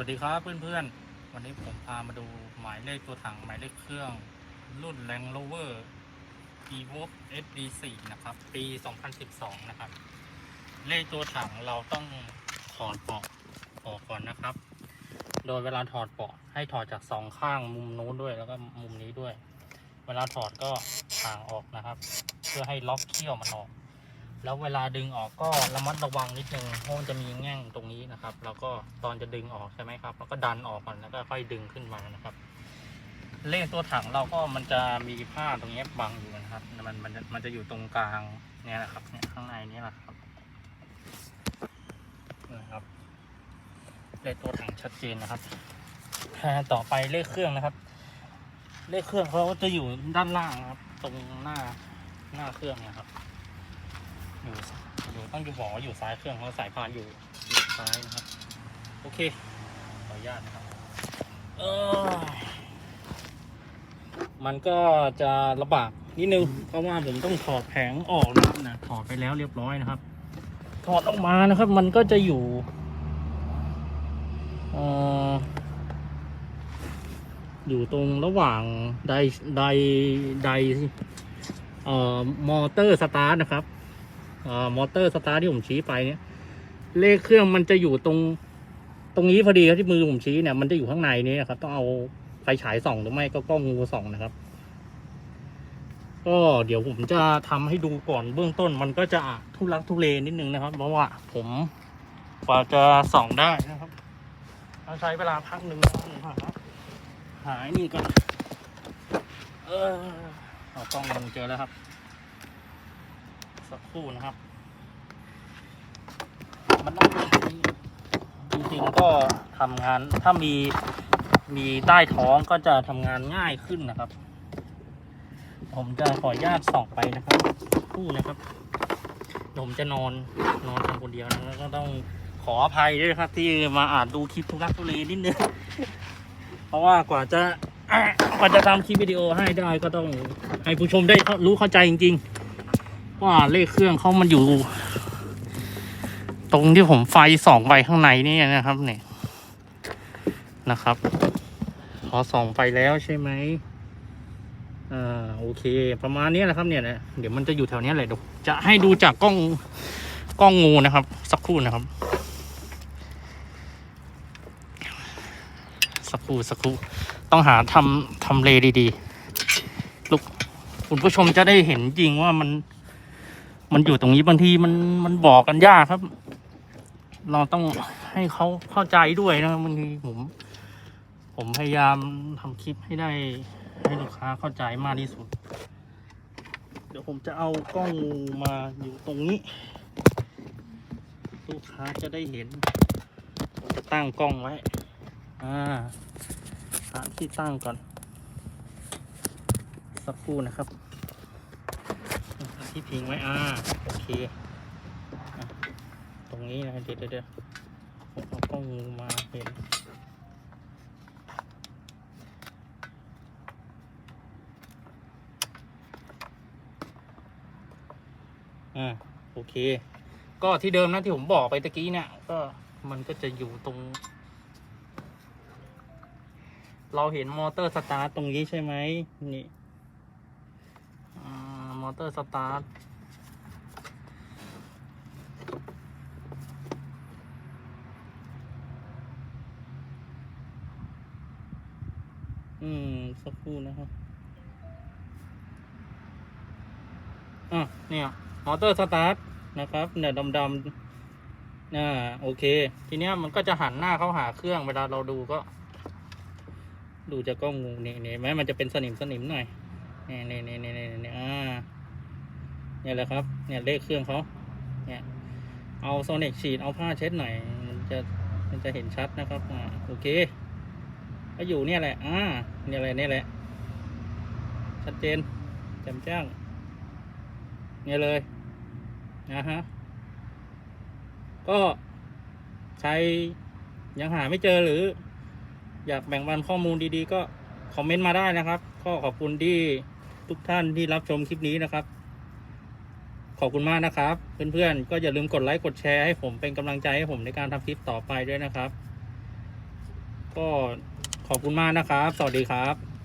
วัสดีครับเพื่อนๆ วันนี้ผมพามาดูหมายเลขตัวถังหมายเลขเครื่องรุ่น Land Rover Evo SD4 นะครับ ปี 2012 นะครับ เลขตัวถังเราต้องถอดเบาะออกก่อนนะครับ โดยเวลาถอดเบาะให้ถอดจากสองข้างมุมนู้นด้วยแล้วก็มุมนี้ด้วย เวลาถอดก็ห่างออกนะครับ เพื่อให้ล็อกเขี้ยวมันออก แล้วเวลาดึงออกก็ระมัดระวังนิดนึงเพราะมันจะมีแง่งตรงนี้นะครับ แล้วก็ตอนจะดึงออกใช่ไหมครับ แล้วก็ดันออกก่อนแล้วก็ค่อยดึงขึ้นมานะครับ เลขตัวถังเราก็มันจะมีผ้าตรงนี้บังอยู่นะครับ มันมันมันจะอยู่ตรงกลางเนี่ยนะครับเนี่ยข้างในนี่แหละครับนะครับเลขตัวถังชัดเจนนะครับแพรต่อไปเลขเครื่องนะครับ เลขเครื่องเขาจะอยู่ด้านล่างนะครับ ตรงหน้าหน้าเครื่องนะครับ อยู่อยู่ต้องอยู่บอกว่าอยู่ซ้ายเครื่องเพราะสายพานอยู่อยู่ซ้ายนะครับ โอเคขออนุญาตนะครับเออมันก็จะลำบากนิดนึงเพราะว่าผมต้องถอดแผงออกนะครับนะถอดไปแล้วเรียบร้อยนะครับ ถอดออกมานะครับ มันก็จะอยู่เอ่ออยู่ตรงระหว่างไดไดไดเอ่อมอเตอร์สตาร์ทนะครับ มอเตอร์สตาร์ทที่ผมชี้ไปเนี่ย เลขเครื่องมันจะอยู่ตรง ตรงนี้พอดีครับที่มือผมชี้เนี่ยมันจะอยู่ข้างในนี้นะครับ ต้องเอาไฟฉายส่องหรือไม่ก็กล้องงูส่องนะครับ ก็เดี๋ยวผมจะทำให้ดูก่อนเบื้องต้น มันก็จะทุลักทุเลนิดนึงนะครับ เพราะว่าผมกว่าจะส่องได้นะครับต้องใช้เวลาพักหนึ่งนะครับหายนี่ก่อนเออเอากล้องลงเจอแล้วครับ สักครู่นะครับ มันต้องจริงๆก็ทำงานถ้ามีมีใต้ท้องก็จะทำงานง่ายขึ้นนะครับ ผมจะขออนุญาตส่องไปนะครับคู่นะครับผมจะนอนนอนทำคนเดียวนะแล้วก็ต้องขออภัยด้วยครับ ที่มาอ่านดูคลิปทุลักทุเลนิดนึงเพราะว่ากว่าจะกว่าจะทำคลิปวิดีโอให้ได้ก็ต้องให้ผู้ชมได้รู้เข้าใจจริง ๆ ว่าเลขเครื่องเขามันอยู่ ตรงที่ผมไฟส่องไปข้างในนี่นะครับเนี่ยนะครับพอส่องไปแล้วใช่ไหมอ่าโอเค ประมาณนี้แหละครับเนี่ยนะเดี๋ยวมันจะอยู่แถวนี้แหละเดี๋ยวจะให้ดูจากกล้องกล้องงูนะครับ สักครู่นะครับ สักครู่สักครู่ต้องหาทำทำเลดีๆลูกคุณผู้ชมจะได้เห็นจริงว่ามัน มันอยู่ตรงนี้บางทีมันมันบอกกันยากครับ เราต้องให้เขาเข้าใจด้วยนะบางทีผม ผมพยายามทำคลิปให้ได้ ให้ลูกค้าเข้าใจมากที่สุด เดี๋ยวผมจะเอากล้องงูมาอยู่ตรงนี้ ลูกค้าจะได้เห็นผมจะตั้งกล้องไว้ อ่าหาที่ตั้งก่อน สักครู่นะครับ ที่พิงไว้อ่าโอเคอตรงนี้นะเดี๋ยวเดี๋ยวผมเอากล้องมาเห็นอ่าโอเค ก็ที่เดิมนะที่ผมบอกไปตะกี้เนี่ย ก็มันก็จะอยู่ตรง เราเห็นมอเตอร์สตาร์ตรงนี้ใช่ไหมนี่ อเตอร์สตาร์ทอืม สักครู่นะครับ อะ เนี่ยมอเตอร์สตาร์ทนะครับเนี่ยดำๆอ่าโอเค ทีเนี้ยมันก็จะหันหน้าเข้าหาเครื่องเวลาเราดูก็ ดูจากกล้องงูนี่นี่เห็นไหมมันจะเป็นสนิมสนิมหน่อยนี่นี่นี่นี่นี่อ่า เนี่ยแหละครับ เนี่ยเลขเครื่องเขาเนี่ย เอาโซนิกฉีดเอาผ้าเช็ดหน่อย มันจะมันจะเห็นชัดนะครับอ่าโอเคก็อยู่เนี่ยแหละอ่าเนี่ยแหละเนี่ยแหละ ชัดเจนแจ่มแจ้งเนี่ยเลยนะฮะก็ใครยังหาไม่เจอหรือ อยากแบ่งปันข้อมูลดีๆ ก็คอมเมนต์มาได้นะครับ ก็ขอบคุณที่ทุกท่านที่รับชมคลิปนี้นะครับ ขอบคุณมากนะครับ เพื่อนๆ ก็อย่าลืมกดไลค์กดแชร์ให้ผมเป็นกำลังใจให้ผมในการทำคลิปต่อไปด้วยนะครับ ก็ขอบคุณมากนะครับ สวัสดีครับ